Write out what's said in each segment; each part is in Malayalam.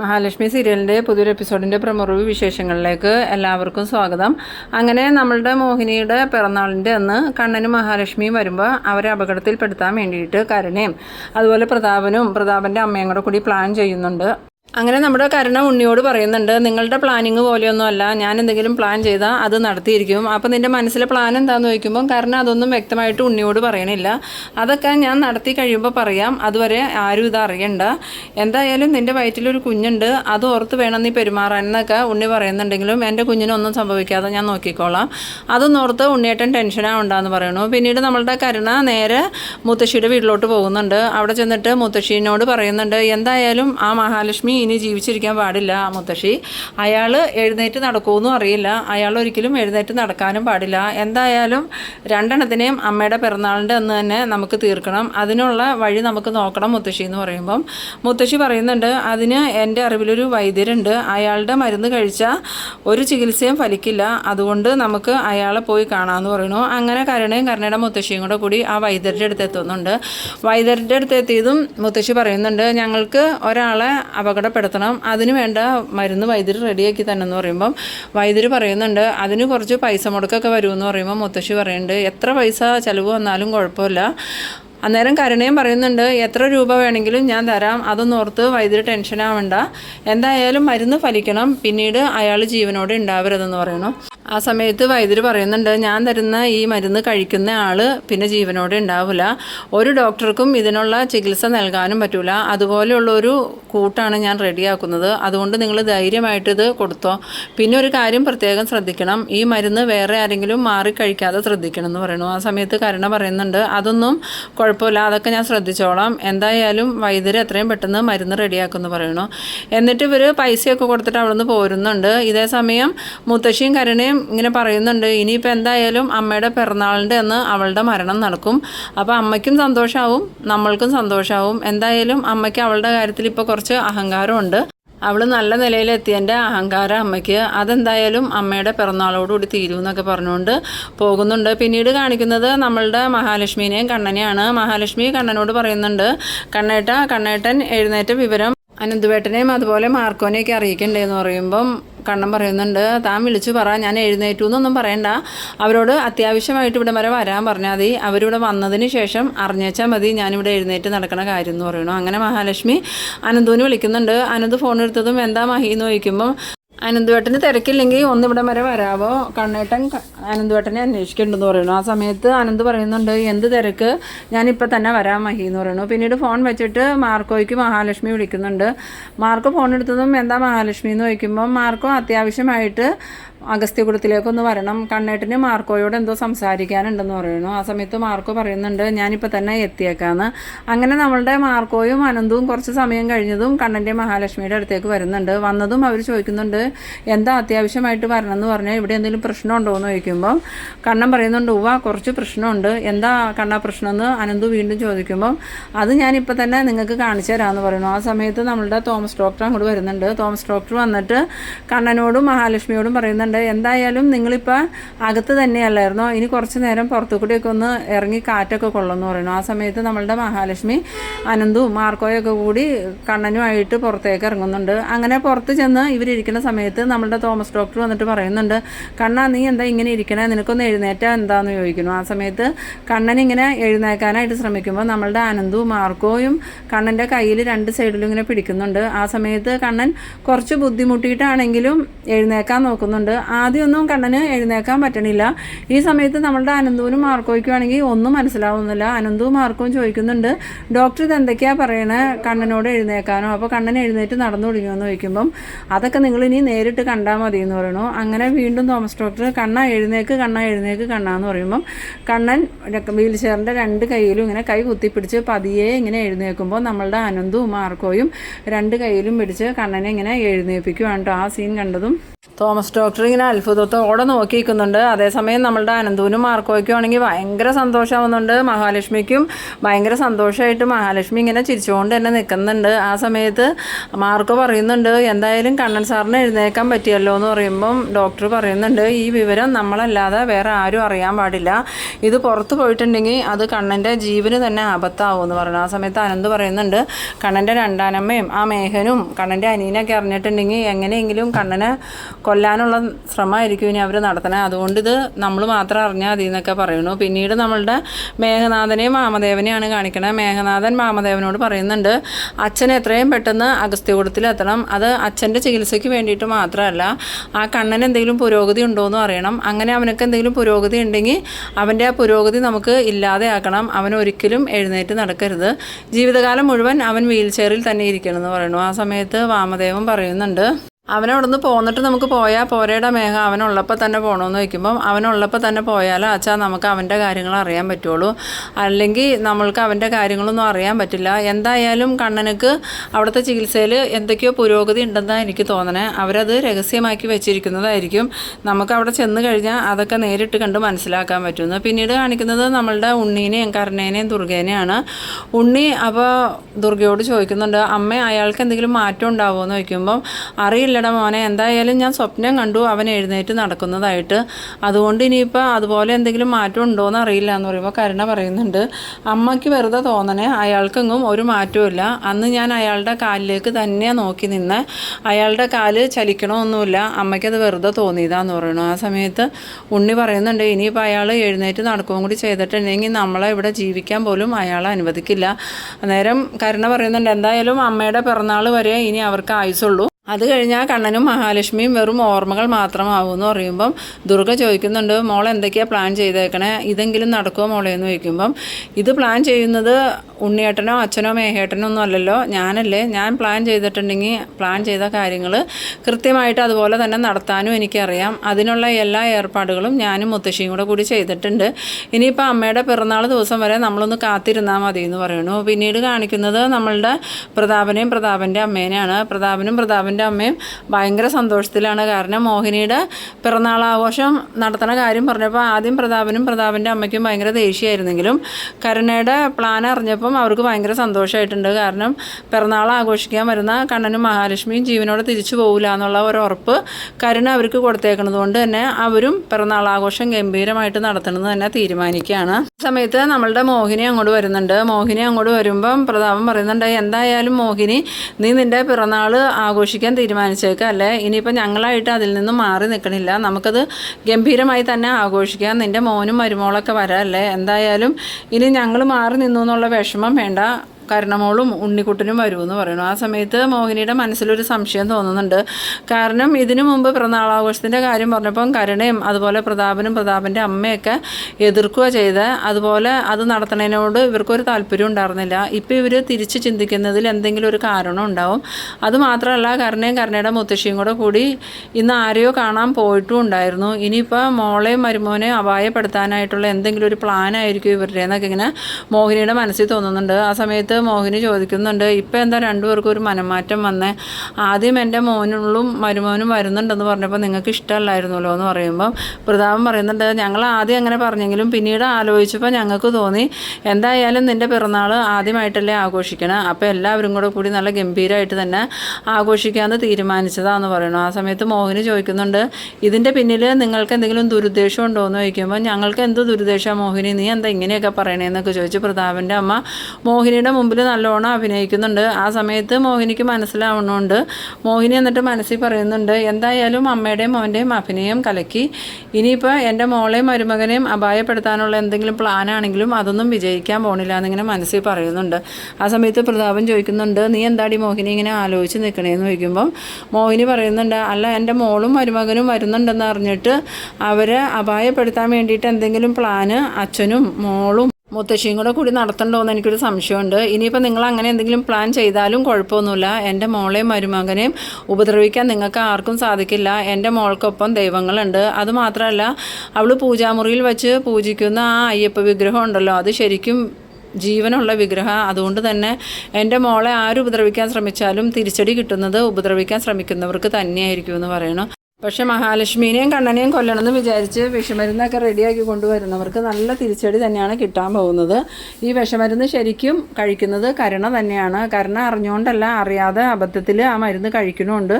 മഹാലക്ഷ്മി സീരിയലിന്റെ പുതിയൊരു എപ്പിസോഡിന്റെ പ്രമുറിവ് വിശേഷങ്ങളിലേക്ക് എല്ലാവർക്കും സ്വാഗതം. അങ്ങനെ നമ്മളുടെ മോഹിനിയുടെ പിറന്നാളിന്റെ അന്ന് കണ്ണനും മഹാലക്ഷ്മിയും വരുമ്പോൾ അവരെ അപകടത്തിൽപ്പെടുത്താൻ വേണ്ടിയിട്ട് കരുണയും അതുപോലെ പ്രതാപനും പ്രതാപന്റെ അമ്മയും കൂടെ കൂടി പ്ലാൻ ചെയ്യുന്നുണ്ട്. അങ്ങനെ നമ്മുടെ കരുണ ഉണ്ണിയോട് പറയുന്നുണ്ട് നിങ്ങളുടെ പ്ലാനിങ് പോലെയൊന്നും അല്ല ഞാൻ എന്തെങ്കിലും പ്ലാൻ ചെയ്താൽ അത് നടത്തിയിരിക്കും. അപ്പോൾ നിന്റെ മനസ്സിലെ പ്ലാൻ എന്താണെന്ന് ചോദിക്കുമ്പോൾ കരുണ അതൊന്നും വ്യക്തമായിട്ട് ഉണ്ണിയോട് പറയണില്ല. അതൊക്കെ ഞാൻ നടത്തി കഴിയുമ്പോൾ പറയാം. അതുവരെ ആരും ഇത് അറിയണ്ട. എന്തായാലും നിന്റെ വയറ്റിലൊരു കുഞ്ഞുണ്ട്. അത് ഓർത്ത് വേണം നീ പെരുമാറാൻ എന്നൊക്കെ ഉണ്ണി പറയുന്നുണ്ടെങ്കിലും എന്റെ കുഞ്ഞിനൊന്നും സംഭവിക്കാതെ ഞാൻ നോക്കിക്കോളാം. അതൊന്നും ഓർത്ത് ഉണ്ണിയേട്ടൻ ടെൻഷനാവണ്ടെന്ന് പറയണു. പിന്നീട് നമ്മളുടെ കരുണ നേരെ മുത്തശ്ശിയുടെ വീട്ടിലോട്ട് പോകുന്നുണ്ട്. അവിടെ ചെന്നിട്ട് മുത്തശ്ശീനോട് പറയുന്നുണ്ട് എന്തായാലും ആ മഹാലക്ഷ്മി ഇനി ജീവിച്ചിരിക്കാൻ പാടില്ല മുത്തശ്ശി. അയാൾ എഴുന്നേറ്റ് നടക്കുമെന്നും അറിയില്ല. അയാൾ ഒരിക്കലും എഴുന്നേറ്റ് നടക്കാനും പാടില്ല. എന്തായാലും രണ്ടെണ്ണത്തിനെയും അമ്മയുടെ പിറന്നാളിന്റെ അന്ന് തന്നെ നമുക്ക് തീർക്കണം. അതിനുള്ള വഴി നമുക്ക് നോക്കണം മുത്തശ്ശി എന്ന് പറയുമ്പം. മുത്തശ്ശി പറയുന്നുണ്ട് അതിന് എന്റെ അറിവിലൊരു വൈദ്യരുണ്ട്. അയാളുടെ മരുന്ന് കഴിച്ചാൽ ഒരു ചികിത്സയും ഫലിക്കില്ല. അതുകൊണ്ട് നമുക്ക് അയാളെ പോയി കാണാമെന്ന് പറയുന്നു. അങ്ങനെ കരുണയും കരുണയുടെ മുത്തശ്ശിയും കൂടെ കൂടി ആ വൈദ്യരുടെ അടുത്ത് എത്തുന്നുണ്ട്. വൈദ്യരുടെ അടുത്ത് എത്തിയതും മുത്തശ്ശി പറയുന്നുണ്ട് ഞങ്ങൾക്ക് ഒരാളെ അപകടപ്പെടുത്തണം അതിന് വേണ്ട മരുന്ന് വൈദ്യർ റെഡിയാക്കി തന്നെ എന്ന് പറയുമ്പം വൈദ്യർ പറയുന്നുണ്ട് അതിന് കുറച്ച് പൈസ മുടക്കൊക്കെ വരുമെന്ന് പറയുമ്പോൾ മുത്തശ്ശി പറയുന്നുണ്ട് എത്ര പൈസ ചിലവ് വന്നാലും കുഴപ്പമില്ല. അന്നേരം കരുണയും പറയുന്നുണ്ട് എത്ര രൂപ വേണമെങ്കിലും ഞാൻ തരാം അതൊന്നും ഓർത്ത് വൈദ്യുതി ടെൻഷൻ ആവണ്ട എന്തായാലും മരുന്ന് ഫലിക്കണം പിന്നീട് അയാൾ ജീവനോടെ ഉണ്ടാവരുതെന്ന് പറയുന്നു ആ സമയത്ത് വൈദ്യർ പറയുന്നുണ്ട് ഞാൻ തരുന്ന ഈ മരുന്ന് കഴിക്കുന്ന ആൾ പിന്നെ ജീവനോടെ ഉണ്ടാവില്ല ഒരു ഡോക്ടർക്കും ഇതിനുള്ള ചികിത്സ നൽകാനും പറ്റില്ല അതുപോലെയുള്ള ഒരു കൂട്ടാണ് ഞാൻ റെഡിയാക്കുന്നത്. അതുകൊണ്ട് നിങ്ങൾ ധൈര്യമായിട്ട് ഇത് കൊടുത്തോ. പിന്നെ ഒരു കാര്യം പ്രത്യേകം ശ്രദ്ധിക്കണം. ഈ മരുന്ന് വേറെ ആരെങ്കിലും മാറി കഴിക്കാതെ ശ്രദ്ധിക്കണം എന്ന് പറയുന്നു. ആ സമയത്ത് കരുണ പറയുന്നുണ്ട് അതൊന്നും കുഴപ്പമില്ല. അതൊക്കെ ഞാൻ ശ്രദ്ധിച്ചോളാം. എന്തായാലും വൈദ്യർ എത്രയും പെട്ടെന്ന് മരുന്ന് റെഡിയാക്കുമെന്ന് പറയുന്നു. എന്നിട്ട് ഇവർ പൈസയൊക്കെ കൊടുത്തിട്ട് അവിടെ നിന്ന് പോരുന്നുണ്ട്. ഇതേ സമയം മുത്തശ്ശിയും കരുണയും ഇങ്ങനെ പറയുന്നുണ്ട് ഇനിയിപ്പോൾ എന്തായാലും അമ്മയുടെ പിറന്നാളിന്റെ അന്ന് അവളുടെ മരണം നടക്കും. അപ്പോൾ അമ്മയ്ക്കും സന്തോഷമാവും നമ്മൾക്കും സന്തോഷമാവും എന്തായാലും അമ്മയ്ക്ക് അവളുടെ കാര്യത്തിൽ ഇപ്പോൾ കുറച്ച് അഹങ്കാരമുണ്ട്. അവൾ നല്ല നിലയിലെത്തിയതിന്റെ അഹങ്കാരം അമ്മയ്ക്ക്. അതെന്തായാലും അമ്മയുടെ പിറന്നാളോടുകൂടി തീരുമെന്നൊക്കെ പറഞ്ഞുകൊണ്ട് പോകുന്നുണ്ട്. പിന്നീട് കാണിക്കുന്നത് നമ്മളുടെ മഹാലക്ഷ്മിനെയും കണ്ണനെയാണ്. മഹാലക്ഷ്മി കണ്ണനോട് പറയുന്നുണ്ട് കണ്ണേട്ട കണ്ണേട്ടൻ എഴുന്നേറ്റ വിവരം അനന്തുവേട്ടനെയും അതുപോലെ മാർക്കോനെയൊക്കെ അറിയിക്കണ്ടേന്ന് പറയുമ്പം കണ്ണൻ പറയുന്നുണ്ട് താൻ വിളിച്ചു പറ ഞാൻ എഴുന്നേറ്റു എന്നൊന്നും പറയണ്ട. അവരോട് അത്യാവശ്യമായിട്ട് ഇവിടെ വരെ വരാൻ പറഞ്ഞാൽ മതി. അവരിവിടെ വന്നതിന് ശേഷം അറിഞ്ഞേച്ചാൽ മതി ഞാനിവിടെ എഴുന്നേറ്റ് നടക്കണ കാര്യം എന്ന് പറയുന്നു. അങ്ങനെ മഹാലക്ഷ്മി അനന്തുവിന് വിളിക്കുന്നുണ്ട്. അനന്ത് ഫോൺ എടുത്തതും എന്താ മഹി? എന്ന് ചോദിക്കുമ്പം അനന്തുവേട്ടന് തിരക്കില്ലെങ്കിൽ ഒന്നിവിടം വരെ വരാവോ? കണ്ണേട്ടൻ അനന്തുവേട്ടനെ അന്വേഷിക്കുന്നുണ്ടെന്ന് പറയുന്നു. ആ സമയത്ത് അനന്ത് പറയുന്നുണ്ട് എന്ത് തിരക്ക്? ഞാനിപ്പോൾ തന്നെ വരാൻ മഹി എന്ന് പറയുന്നു. പിന്നീട് ഫോൺ വെച്ചിട്ട് മാർക്കോയ്ക്ക് മഹാലക്ഷ്മി വിളിക്കുന്നുണ്ട്. മാർക്കോ ഫോൺ എടുത്തതും എന്താ മഹാലക്ഷ്മി എന്ന് ചോദിക്കുമ്പം മാർക്കോ അത്യാവശ്യമായിട്ട് അഗസ്ത്യകുടത്തിലേക്കൊന്ന് വരണം. കണ്ണേട്ടിന് മാർക്കോയോട് എന്തോ സംസാരിക്കാനുണ്ടെന്ന് പറയുന്നു. ആ സമയത്ത് മാർക്കോ പറയുന്നുണ്ട് ഞാനിപ്പോൾ തന്നെ എത്തിയേക്കാന്ന്. അങ്ങനെ നമ്മളുടെ മാർക്കോയും അനന്തവും കുറച്ച് സമയം കഴിഞ്ഞതും കണ്ണന്റെ മഹാലക്ഷ്മിയുടെ അടുത്തേക്ക് വരുന്നുണ്ട്. വന്നതും അവർ ചോദിക്കുന്നുണ്ട് എന്താ അത്യാവശ്യമായിട്ട് വരണം എന്ന് പറഞ്ഞാൽ ഇവിടെ എന്തെങ്കിലും പ്രശ്നമുണ്ടോ? എന്ന് ചോദിക്കുമ്പോൾ കണ്ണൻ പറയുന്നുണ്ട് ഉവ്വ കുറച്ച് പ്രശ്നമുണ്ട്. എന്താ കണ്ണ പ്രശ്നമെന്ന്? അനന്തു വീണ്ടും ചോദിക്കുമ്പോൾ അത് ഞാനിപ്പോൾ തന്നെ നിങ്ങൾക്ക് കാണിച്ചു തരാമെന്ന് പറയുന്നു. ആ സമയത്ത് നമ്മളുടെ തോമസ് ഡോക്ടർ അങ്ങോട്ട് വരുന്നുണ്ട്. തോമസ് ഡോക്ടർ വന്നിട്ട് കണ്ണനോടും മഹാലക്ഷ്മിയോടും പറയുന്നുണ്ട് എന്തായാലും നിങ്ങളിപ്പോൾ അകത്ത് തന്നെയല്ലായിരുന്നോ? ഇനി കുറച്ച് നേരം പുറത്തു കൂടിയൊക്കെ ഒന്ന് ഇറങ്ങി കാറ്റൊക്കെ കൊള്ളുമെന്ന് പറയുന്നു. ആ സമയത്ത് നമ്മളുടെ മഹാലക്ഷ്മി അനന്തും മാർക്കോയൊക്കെ കൂടി കണ്ണനുമായിട്ട് പുറത്തേക്ക് ഇറങ്ങുന്നുണ്ട്. അങ്ങനെ പുറത്ത് ചെന്ന് ഇവരിക്കുന്ന സമയത്ത് നമ്മളുടെ തോമസ് ഡോക്ടർ വന്നിട്ട് പറയുന്നുണ്ട് കണ്ണാ നീ എന്താ ഇങ്ങനെ ഇരിക്കണേ? നിനക്കൊന്ന് എഴുന്നേറ്റാ എന്താന്ന് ചോദിക്കുന്നു. ആ സമയത്ത് കണ്ണൻ ഇങ്ങനെ എഴുന്നേക്കാനായിട്ട് ശ്രമിക്കുമ്പോൾ നമ്മളുടെ അനന്തും മാർക്കോയും കണ്ണന്റെ കയ്യിൽ രണ്ട് സൈഡിലും ഇങ്ങനെ പിടിക്കുന്നുണ്ട്. ആ സമയത്ത് കണ്ണൻ കുറച്ച് ബുദ്ധിമുട്ടിയിട്ടാണെങ്കിലും എഴുന്നേക്കാൻ നോക്കുന്നുണ്ട്. ആദ്യമൊന്നും കണ്ണന് എഴുന്നേക്കാൻ പറ്റണില്ല. ഈ സമയത്ത് നമ്മളുടെ അനന്തുവിനും മാർക്കോയ്ക്കും ആണെങ്കിൽ ഒന്നും മനസ്സിലാവുന്നില്ല. അനന്തവും മാർക്കോയും ചോദിക്കുന്നുണ്ട് ഡോക്ടർ ഇത് എന്തൊക്കെയാ പറയണേ? കണ്ണനോട് എഴുന്നേക്കാനോ? അപ്പോൾ കണ്ണൻ എഴുന്നേറ്റ് നടന്നു തുടങ്ങിയെന്ന് ചോദിക്കുമ്പം അതൊക്കെ നിങ്ങൾ ഇനി നേരിട്ട് കണ്ടാൽ മതി എന്ന് പറയണു. അങ്ങനെ വീണ്ടും തോമസ് ഡോക്ടർ കണ്ണ എഴുന്നേക്ക് കണ്ണ എഴുന്നേക്ക് കണ്ണ എന്ന് പറയുമ്പം കണ്ണൻ വീൽ ചെയറിന്റെ രണ്ട് കൈയിലും ഇങ്ങനെ കൈ കുത്തിപ്പിടിച്ച് പതിയെ ഇങ്ങനെ എഴുന്നേൽക്കുമ്പോൾ നമ്മളുടെ അനന്തവും മാർക്കോയും രണ്ട് കൈയിലും പിടിച്ച് കണ്ണനെ ഇങ്ങനെ എഴുന്നേൽപ്പിക്കുവാണ് കേട്ടോ ആ സീൻ കണ്ടതും. തോമസ് ഡോക്ടർ ഇങ്ങനെ അത്ഭുതത്തോടെ നോക്കി നിൽക്കുന്നുണ്ട് അതേസമയം നമ്മളുടെ അനന്തൂനും മാർക്കോയ്ക്കും ആണെങ്കിൽ ഭയങ്കര സന്തോഷമാവുന്നുണ്ട്. മഹാലക്ഷ്മിക്കും ഭയങ്കര സന്തോഷമായിട്ട് മഹാലക്ഷ്മി ഇങ്ങനെ ചിരിച്ചുകൊണ്ട് തന്നെ നിൽക്കുന്നുണ്ട്. ആ സമയത്ത് മാർക്കോ പറയുന്നുണ്ട് എന്തായാലും കണ്ണൻ സാറിന് എഴുന്നേക്കാൻ പറ്റിയല്ലോ എന്ന് പറയുമ്പം ഡോക്ടർ പറയുന്നുണ്ട് ഈ വിവരം നമ്മളല്ലാതെ വേറെ ആരും അറിയാൻ പാടില്ല. ഇത് പുറത്ത് പോയിട്ടുണ്ടെങ്കിൽ അത് കണ്ണന്റെ ജീവന് തന്നെ ആപത്താവും എന്ന് പറയുന്നു ആ സമയത്ത് അനന്ത് പറയുന്നുണ്ട് കണ്ണന്റെ രണ്ടാനമ്മയും ആ മേഘനും കണ്ണന്റെ അനിയനൊക്കെ അറിഞ്ഞിട്ടുണ്ടെങ്കിൽ എങ്ങനെയെങ്കിലും കണ്ണനെ കൊല്ലാനുള്ള ശ്രമമായിരിക്കും ഇനി അവർ നടത്തണേ. അതുകൊണ്ട് ഇത് നമ്മൾ മാത്രം അറിഞ്ഞാൽ മതി എന്നൊക്കെ പറയുന്നു. പിന്നീട് നമ്മളുടെ മേഘനാഥനെയും മാമദേവനെയാണ് കാണിക്കണേ. മേഘനാഥൻ മാമദേവനോട് പറയുന്നുണ്ട് അച്ഛൻ എത്രയും പെട്ടെന്ന് അഗസ്ത്യകൂടത്തിൽ എത്തണം അത് അച്ഛന്റെ ചികിത്സയ്ക്ക് വേണ്ടിയിട്ട് മാത്രമല്ല ആ കണ്ണന് എന്തെങ്കിലും പുരോഗതി ഉണ്ടോ എന്ന് അറിയണം. അങ്ങനെ അവനൊക്കെ എന്തെങ്കിലും പുരോഗതി ഉണ്ടെങ്കിൽ അവന്റെ ആ പുരോഗതി നമുക്ക് ഇല്ലാതെയാക്കണം. അവൻ ഒരിക്കലും എഴുന്നേറ്റ് നടക്കരുത്. ജീവിതകാലം മുഴുവൻ അവൻ വീൽ ചെയറിൽ തന്നെ ഇരിക്കണം എന്ന് പറയുന്നു. ആ സമയത്ത് വാമദേവൻ പറയുന്നുണ്ട് അവനവിടെ നിന്ന് പോന്നിട്ട് നമുക്ക് പോയാൽ പോരയുടെ മേഘ അവനുള്ളപ്പോൾ തന്നെ പോകണമെന്ന് വയ്ക്കുമ്പം അവനുള്ളപ്പോൾ തന്നെ പോയാൽ അച്ഛാ നമുക്ക് അവന്റെ കാര്യങ്ങൾ അറിയാൻ പറ്റുള്ളൂ. അല്ലെങ്കിൽ നമ്മൾക്ക് അവന്റെ കാര്യങ്ങളൊന്നും അറിയാൻ പറ്റില്ല. എന്തായാലും കണ്ണനക്ക് അവിടുത്തെ ചികിത്സയിൽ എന്തൊക്കെയോ പുരോഗതി ഉണ്ടെന്നാണ് എനിക്ക് തോന്നണേ. അവരത് രഹസ്യമാക്കി വെച്ചിരിക്കുന്നതായിരിക്കും. നമുക്ക് അവിടെ ചെന്ന് കഴിഞ്ഞാൽ അതൊക്കെ നേരിട്ട് കണ്ട് മനസ്സിലാക്കാൻ പറ്റുന്നു. പിന്നീട് കാണിക്കുന്നത് നമ്മളുടെ ഉണ്ണീനെയും കരുണേനെയും ദുർഗേനെയാണ്. ഉണ്ണി അപ്പോൾ ദുർഗയോട് ചോദിക്കുന്നുണ്ട് അമ്മ അയാൾക്ക് എന്തെങ്കിലും മാറ്റം ഉണ്ടാവുമോ എന്ന് ചോദിക്കുമ്പം അറിയില്ലടാ മോനെ എന്തായാലും ഞാൻ സ്വപ്നം കണ്ടു അവൻ എഴുന്നേറ്റ് നടക്കുന്നതായിട്ട്. അതുകൊണ്ട് ഇനിയിപ്പോൾ അതുപോലെ എന്തെങ്കിലും മാറ്റം ഉണ്ടോ എന്ന് അറിയില്ല എന്ന് പറയുമ്പോൾ കരുണ പറയുന്നുണ്ട്. അമ്മയ്ക്ക് വെറുതെ തോന്നണേ അയാൾക്കെങ്ങും ഒരു മാറ്റവും അന്ന് ഞാൻ അയാളുടെ കാലിലേക്ക് തന്നെ നോക്കി നിന്ന്. അയാളുടെ കാൽ ചലിക്കണമൊന്നുമില്ല. അമ്മയ്ക്കത് വെറുതെ തോന്നിയതാന്ന് പറയണു ആ സമയത്ത് ഉണ്ണി പറയുന്നുണ്ട് ഇനിയിപ്പോൾ അയാൾ എഴുന്നേറ്റ് നടക്കുകയും കൂടി ചെയ്തിട്ടുണ്ടെങ്കിൽ നമ്മളെ ഇവിടെ ജീവിക്കാൻ പോലും അയാളെ അനുവദിക്കില്ല. അന്നേരം കരുണ പറയുന്നുണ്ട് എന്തായാലും അമ്മയുടെ പിറന്നാൾ വരെ ഇനി അവർക്ക് ആയുസുള്ളൂ അത് കഴിഞ്ഞാൽ കണ്ണനും മഹാലക്ഷ്മിയും വെറും ഓർമ്മകൾ മാത്രമാവും എന്ന് പറയുമ്പം ദുർഗ ചോദിക്കുന്നുണ്ട് മോൾ എന്തൊക്കെയാണ് പ്ലാൻ ചെയ്തേക്കണേ? ഇതെങ്കിലും നടക്കുമോ മോളെ? എന്ന് ചോദിക്കുമ്പം ഇത് പ്ലാൻ ചെയ്യുന്നത് ഉണ്ണിയേട്ടനോ അച്ഛനോ മേഹേട്ടനോ ഒന്നും അല്ലല്ലോ. ഞാനല്ലേ ഞാൻ പ്ലാൻ ചെയ്തിട്ടുണ്ടെങ്കിൽ പ്ലാൻ ചെയ്ത കാര്യങ്ങൾ കൃത്യമായിട്ട് അതുപോലെ തന്നെ നടത്താനും എനിക്കറിയാം. അതിനുള്ള എല്ലാ ഏർപ്പാടുകളും ഞാനും മുത്തശ്ശിയും കൂടെ കൂടി ചെയ്തിട്ടുണ്ട്. ഇനിയിപ്പോൾ അമ്മയുടെ പിറന്നാൾ ദിവസം വരെ നമ്മളൊന്ന് കാത്തിരുന്നാൽ മതി എന്ന് പറയുന്നു. പിന്നീട് കാണിക്കുന്നത് നമ്മളുടെ പ്രതാപനെയും പ്രതാപന്റെ അമ്മേനെയാണ്. പ്രതാപനും പ്രതാപന്റെ അമ്മയും ഭയങ്കര സന്തോഷത്തിലാണ്. കാരണം മോഹിനിയുടെ പിറന്നാൾ ആഘോഷം നടത്തണ കാര്യം പറഞ്ഞപ്പോൾ ആദ്യം പ്രതാപനും പ്രതാപന്റെ അമ്മയ്ക്കും ഭയങ്കര ദേഷ്യമായിരുന്നെങ്കിലും കരുണയുടെ പ്ലാൻ അറിഞ്ഞപ്പം അവർക്ക് ഭയങ്കര സന്തോഷമായിട്ടുണ്ട്. കാരണം പിറന്നാൾ ആഘോഷിക്കാൻ വരുന്ന കണ്ണനും മഹാലക്ഷ്മിയും ജീവനോടെ തിരിച്ചു പോകില്ല എന്നുള്ള ഒരു ഉറപ്പ് കരുണ അവർക്ക് കൊടുത്തേക്കുന്നത് കൊണ്ട് തന്നെ അവരും പിറന്നാൾ ആഘോഷം ഗംഭീരമായിട്ട് നടത്തണമെന്ന് തന്നെ തീരുമാനിക്കുകയാണ്. സമയത്ത് നമ്മളുടെ മോഹിനി അങ്ങോട്ട് വരുന്നുണ്ട്. മോഹിനി അങ്ങോട്ട് വരുമ്പം പ്രതാപം പറയുന്നുണ്ട് എന്തായാലും മോഹിനി നീ നിന്റെ പിറന്നാൾ ആഘോഷിക്കാൻ തീരുമാനിച്ചേക്കുക അല്ലേ? ഇനിയിപ്പോൾ ഞങ്ങളായിട്ട് അതിൽ നിന്നും മാറി നിൽക്കണില്ല നമുക്കത് ഗംഭീരമായി തന്നെ ആഘോഷിക്കാം. നിന്റെ മോനും മരുമോളൊക്കെ വരാമല്ലേ എന്തായാലും ഇനി ഞങ്ങൾ മാറി നിന്നു എന്നുള്ള വിഷമം വേണ്ട. കരുണമോളും ഉണ്ണിക്കുട്ടനും വരുമെന്ന് പറയുന്നു. ആ സമയത്ത് മോഹിനിയുടെ മനസ്സിലൊരു സംശയം തോന്നുന്നുണ്ട്. കാരണം ഇതിനു മുമ്പ് പിറന്നാളാഘോഷത്തിന്റെ കാര്യം പറഞ്ഞപ്പം കരുണയും അതുപോലെ പ്രതാപനും പ്രതാപന്റെ അമ്മയൊക്കെ എതിർക്കുക ചെയ്ത് അതുപോലെ അത് നടത്തുന്നതിനോട് ഇവർക്കൊരു താല്പര്യം ഉണ്ടായിരുന്നില്ല. ഇപ്പോൾ ഇവർ തിരിച്ച് ചിന്തിക്കുന്നതിൽ എന്തെങ്കിലും ഒരു കാരണം ഉണ്ടാവും. അതുമാത്രമല്ല കരുണയും കരുണയുടെ മുത്തശ്ശിയും കൂടെ കൂടി ഇന്ന് ആരെയോ കാണാൻ പോയിട്ടും ഉണ്ടായിരുന്നു. ഇനിയിപ്പോൾ മോളെയും മരുമോനെയും അപായപ്പെടുത്താനായിട്ടുള്ള എന്തെങ്കിലും ഒരു പ്ലാൻ ആയിരിക്കും ഇവരുടെ എന്നൊക്കെ ഇങ്ങനെ മോഹിനിയുടെ മനസ്സിൽ തോന്നുന്നുണ്ട്. ആ സമയത്ത് മോഹിനി ചോദിക്കുന്നുണ്ട് ഇപ്പം എന്താ രണ്ടുപേർക്കും ഒരു മനമാറ്റം വന്നേ? ആദ്യം എന്റെ മോനുള്ളും മരുമോനും വരുന്നുണ്ടെന്ന് പറഞ്ഞപ്പോൾ നിങ്ങൾക്ക് ഇഷ്ടമല്ലായിരുന്നല്ലോ എന്ന് പറയുമ്പം പ്രതാപം പറയുന്നുണ്ട് ഞങ്ങൾ ആദ്യം അങ്ങനെ പറഞ്ഞെങ്കിലും പിന്നീട് ആലോചിച്ചപ്പോൾ ഞങ്ങൾക്ക് തോന്നി എന്തായാലും നിന്റെ പിറന്നാൾ ആദ്യമായിട്ടല്ലേ ആഘോഷിക്കണം. അപ്പോൾ എല്ലാവരും കൂടെ കൂടി നല്ല ഗംഭീരമായിട്ട് തന്നെ ആഘോഷിക്കാമെന്ന് തീരുമാനിച്ചതാന്ന് പറയുന്നു. ആ സമയത്ത് മോഹിനി ചോദിക്കുന്നുണ്ട് ഇതിന്റെ പിന്നിൽ നിങ്ങൾക്ക് എന്തെങ്കിലും ദുരുദ്ദേശം ഉണ്ടോ? എന്ന് ചോദിക്കുമ്പോൾ ഞങ്ങൾക്ക് എന്ത് ദുരുദ്ദേശമാണ് മോഹിനി? നീ എന്താ ഇങ്ങനെയൊക്കെ പറയണേന്നൊക്കെ ചോദിച്ചു പ്രതാപന്റെ അമ്മ മോഹിനിയുടെ നല്ലോണം അഭിനയിക്കുന്നുണ്ട്. ആ സമയത്ത് മോഹിനിക്ക് മനസ്സിലാവണമുണ്ട് മോഹിനി എന്നിട്ട് മനസ്സിൽ പറയുന്നുണ്ട് എന്തായാലും അമ്മയുടെയും മോന്റെയും അഭിനയം കലക്കി. ഇനിയിപ്പോൾ എന്റെ മോളെയും മരുമകനെയും അപായപ്പെടുത്താനുള്ള എന്തെങ്കിലും പ്ലാൻ ആണെങ്കിലും അതൊന്നും വിജയിക്കാൻ പോണില്ല എന്നിങ്ങനെ മനസ്സിൽ പറയുന്നുണ്ട്. ആ സമയത്ത് പ്രതാപൻ ചോദിക്കുന്നുണ്ട് നീ എന്താടി മോഹിനി ഇങ്ങനെ ആലോചിച്ച് നിൽക്കണേന്ന് ചോദിക്കുമ്പം? മോഹിനി പറയുന്നുണ്ട് അല്ല എന്റെ മോളും മരുമകനും വരുന്നുണ്ടെന്ന് അറിഞ്ഞിട്ട് അവരെ അപായപ്പെടുത്താൻ വേണ്ടിയിട്ട് എന്തെങ്കിലും പ്ലാന് അച്ഛനും മോളും മുത്തശ്ശിയും കൂടെ കൂടി നടത്തണ്ടോയെന്ന് എനിക്കൊരു സംശയമുണ്ട്. ഇനിയിപ്പോൾ നിങ്ങൾ അങ്ങനെ എന്തെങ്കിലും പ്ലാൻ ചെയ്താലും കുഴപ്പമൊന്നുമില്ല. എന്റെ മോളെയും മരുമകനെയും ഉപദ്രവിക്കാൻ നിങ്ങൾക്ക് ആർക്കും സാധിക്കില്ല. എന്റെ മോൾക്കൊപ്പം ദൈവങ്ങളുണ്ട്. അതുമാത്രമല്ല അവൾ പൂജാമുറിയിൽ വെച്ച് പൂജിക്കുന്ന ആ അയ്യപ്പ വിഗ്രഹം ഉണ്ടല്ലോ അത് ശരിക്കും ജീവനുള്ള വിഗ്രഹം. അതുകൊണ്ട് തന്നെ എന്റെ മോളെ ആര് ഉപദ്രവിക്കാൻ ശ്രമിച്ചാലും തിരിച്ചടി കിട്ടുന്നത് ഉപദ്രവിക്കാൻ ശ്രമിക്കുന്നവർക്ക് തന്നെയായിരിക്കും എന്ന് പറയണം. പക്ഷെ മഹാലക്ഷ്മീനെയും കണ്ണനെയും കൊല്ലണമെന്ന് വിചാരിച്ച് വിഷമരുന്നൊക്കെ റെഡിയാക്കി കൊണ്ടുവരുന്നവർക്ക് നല്ല തിരിച്ചടി തന്നെയാണ് കിട്ടാൻ പോകുന്നത്. ഈ വിഷമരുന്ന് ശരിക്കും കഴിക്കുന്നത് കരുണ തന്നെയാണ്. കരുണ അറിഞ്ഞുകൊണ്ടല്ല അറിയാതെ അബദ്ധത്തിൽ ആ മരുന്ന് കഴിക്കണമുണ്ട്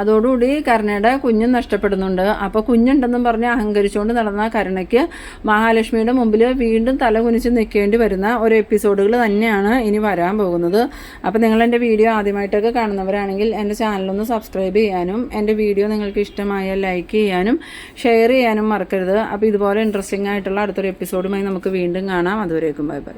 അതോടുകൂടി കരുണയുടെ കുഞ്ഞും നഷ്ടപ്പെടുന്നുണ്ട്. അപ്പോൾ കുഞ്ഞുണ്ടെന്നും പറഞ്ഞ് അഹങ്കരിച്ചുകൊണ്ട് നടന്ന കരുണയ്ക്ക് മഹാലക്ഷ്മിയുടെ മുമ്പിൽ വീണ്ടും തല കുനിച്ച് നിൽക്കേണ്ടി വരുന്ന ഒരു എപ്പിസോഡുകൾ തന്നെയാണ് ഇനി വരാൻ പോകുന്നത്. അപ്പോൾ നിങ്ങൾ എന്റെ വീഡിയോ ആദ്യമായിട്ടൊക്കെ കാണുന്നവരാണെങ്കിൽ എന്റെ ചാനലൊന്ന് സബ്സ്ക്രൈബ് ചെയ്യാനും എന്റെ വീഡിയോ നിങ്ങൾക്ക് ഇഷ്ടമായ ലൈക്ക് ചെയ്യാനും ഷെയർ ചെയ്യാനും മറക്കരുത്. അപ്പോൾ ഇതുപോലെ ഇൻട്രസ്റ്റിംഗ് ആയിട്ടുള്ള അടുത്തൊരു എപ്പിസോഡുമായി നമുക്ക് വീണ്ടും കാണാം. അതുവരേക്കും ബൈ ബൈ